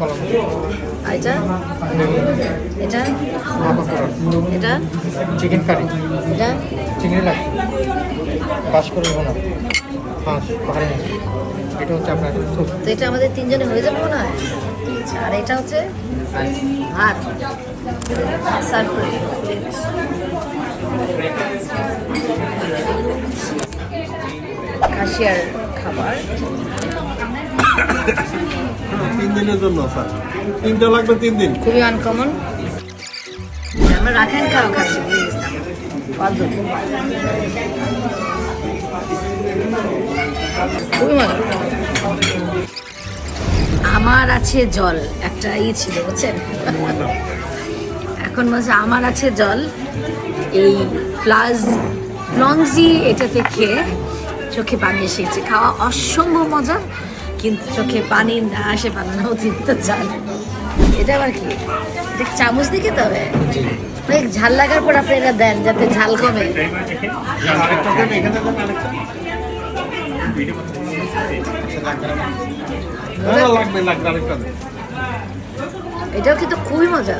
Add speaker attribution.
Speaker 1: কলম
Speaker 2: আর এটা এটা? এটা?
Speaker 1: Chicken curry.
Speaker 2: এটা?
Speaker 1: চিংড়ি লাগ বাস করে না। হাঁস এটা হচ্ছে আপনার
Speaker 2: তো এটা আমাদের তিনজনে হয়ে যাবে আচ্ছা, আর এটা হচ্ছে ভাত। সার্ভ করে দিন, please। খাবার।
Speaker 3: দিনের জন্য স্যার। তিনটা লাগবে তিন দিন।
Speaker 2: খুবই আনকমন আমরা রাখেন খাওয়া খাচ্ছি আমার আছে জল একটা ই ছিল বুঝছেন? এখন বলছে আমার আছে জল এই প্লাস লংজি এটাতে খেয়ে চোখে পানি এসেছে। খাওয়া অসম্ভব মজা। কিন্তু চোখে পানি না আসে পারে না অতিরিক্ত জাল এটা আবার কি? চামচ দিয়ে খেতে হবে? অনেক ঝাল লাগার পর আপনি এটা দেন যাতে ঝাল কমে।
Speaker 3: দেন
Speaker 2: এটাও কিন্তু খুবই মজা।